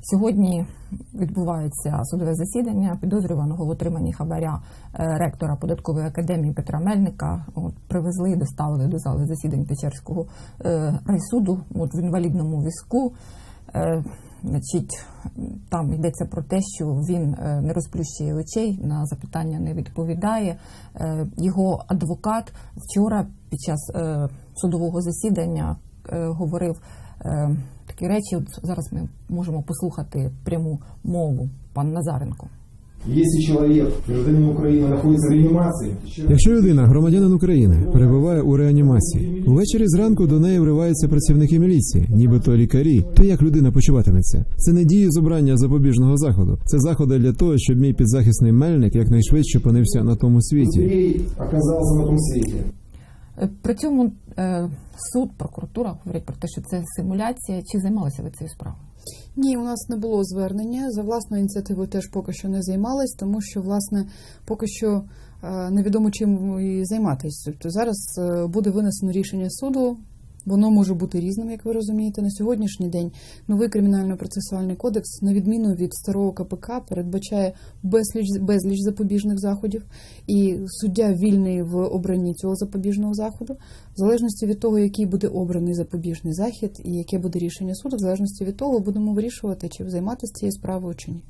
Сьогодні відбувається судове засідання підозрюваного в отриманні хабаря е, ректора податкової академії Петра Мельника. От, привезли і доставили до зали засідань Печерського е, райсуду от, в інвалідному візку. Е, Значить, там йдеться про те, що він не розплющує очей, на запитання не відповідає. Його адвокат вчора під час судового засідання говорив е, такі речі. От зараз ми можемо послухати пряму мову пан Назаренко. Если человек, гражданин Украины, находится в реанимации, Якщо людина, громадянин України, перебуває у реанімації, увечері зранку до неї вриваються працівники міліції, нібито лікарі, то як людина почуватиметься? Це не дії з обрання запобіжного заходу. Це заходи для того, щоб мій підзахисний мельник якнайшвидше опинився на тому світі. Андрей оказался на том свете. При цьому е, суд, прокуратура говорять про те, що це симуляція. Чи займалися ви цією справою? Ні, у нас не було звернення. За власною ініціативою теж поки що не займались, тому що власне поки що е, невідомо чим займатися. Тобто зараз е, буде винесено рішення суду. Воно може бути різним, як ви розумієте. На сьогоднішній день новий кримінально-процесуальний кодекс, на відміну від старого КПК, передбачає безліч безліч запобіжних заходів, і суддя вільний в обранні цього запобіжного заходу, в залежності від того, який буде обраний запобіжний захід і яке буде рішення суду, в залежності від того, будемо вирішувати, чи займатися цією справою чи ні.